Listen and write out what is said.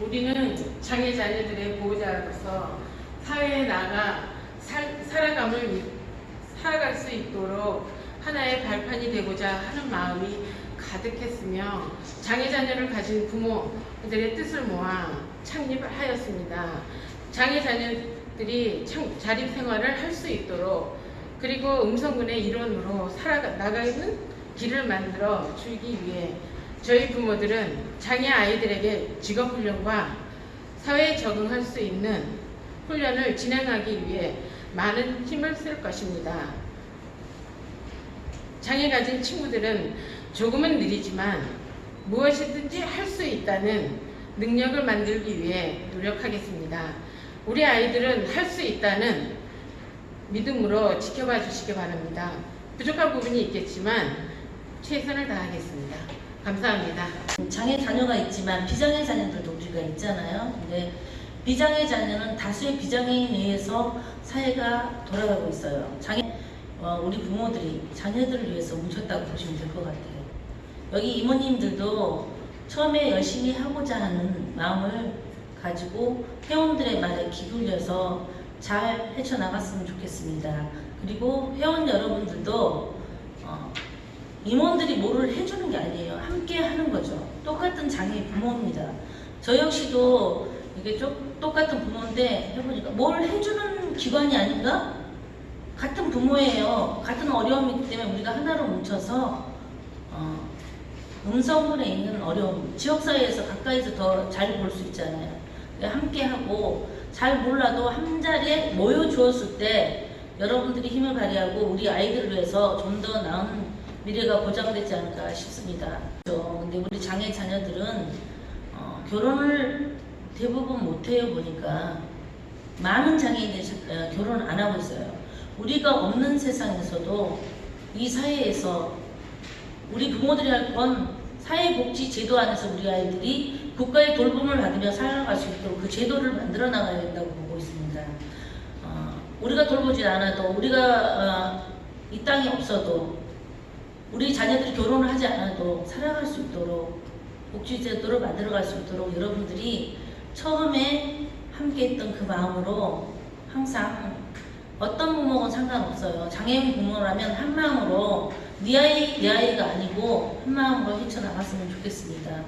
우리는 장애 자녀들의 보호자로서 사회에 나가 살, 살아감을 위- 살아갈 수 있도록 하나의 발판이 되고자 하는 마음이 가득했으며 장애 자녀를 가진 부모들의 뜻을 모아 창립을 하였습니다. 장애 자녀들이 참- 자립 생활을 할 수 있도록 그리고 음성군의 일원으로 살아나가는 길을 만들어 주기 위해 저희 부모들은 장애 아이들에게 직업 훈련과 사회에 적응할 수 있는 훈련을 진행하기 위해 많은 힘을 쓸 것입니다. 장애 가진 친구들은 조금은 느리지만 무엇이든지 할 수 있다는 능력을 만들기 위해 노력하겠습니다. 우리 아이들은 할 수 있다는 믿음으로 지켜봐 주시기 바랍니다. 부족한 부분이 있겠지만 최선을 다하겠습니다. 감사합니다. 장애 자녀가 있지만 비장애 자녀들도 우리가 있잖아요. 근데 비장애 자녀는 다수의 비장애인에 의해서 사회가 돌아가고 있어요. 장애 어, 우리 부모들이 자녀들을 위해서 뭉쳤다고 보시면 될 것 같아요. 여기 이모님들도 처음에 열심히 하고자 하는 마음을 가지고 회원들의 말에 기울여서 잘 헤쳐나갔으면 좋겠습니다. 그리고 회원 여러분들도 어, 임원들이 뭐를 해주는 게 아니에요. 함께 하는 거죠. 똑같은 장애 부모입니다. 저 역시도 이게 좀 똑같은 부모인데 해보니까 뭘 해주는 기관이 아닌가? 같은 부모예요. 같은 어려움이기 때문에 우리가 하나로 뭉쳐서 어, 음성군에 있는 어려움, 지역사회에서 가까이서 더 잘 볼 수 있잖아요. 함께하고 잘 몰라도 한 자리에 모여 주었을 때 여러분들이 힘을 발휘하고 우리 아이들을 위해서 좀 더 나은 미래가 보장되지 않을까 싶습니다. 그렇죠. 근데 우리 장애 자녀들은 어, 결혼을 대부분 못해요 보니까 많은 장애인들이 자- 어, 결혼을 안 하고 있어요. 우리가 없는 세상에서도 이 사회에서 우리 부모들이 할 건 사회복지 제도 안에서 우리 아이들이 국가의 돌봄을 받으며 살아갈 수 있도록 그 제도를 만들어 나가야 된다고 보고 있습니다. 어, 우리가 돌보지 않아도 우리가 어, 이 땅에 없어도 우리 자녀들이 결혼을 하지 않아도 살아갈 수 있도록 복지 제도를 만들어 갈 수 있도록 여러분들이 처음에 함께 했던 그 마음으로 항상 어떤 부모건 상관없어요. 장애인 부모라면 한 마음으로 네 아이 내 아이가 아니고 한 마음으로 헤쳐나갔으면 좋겠습니다.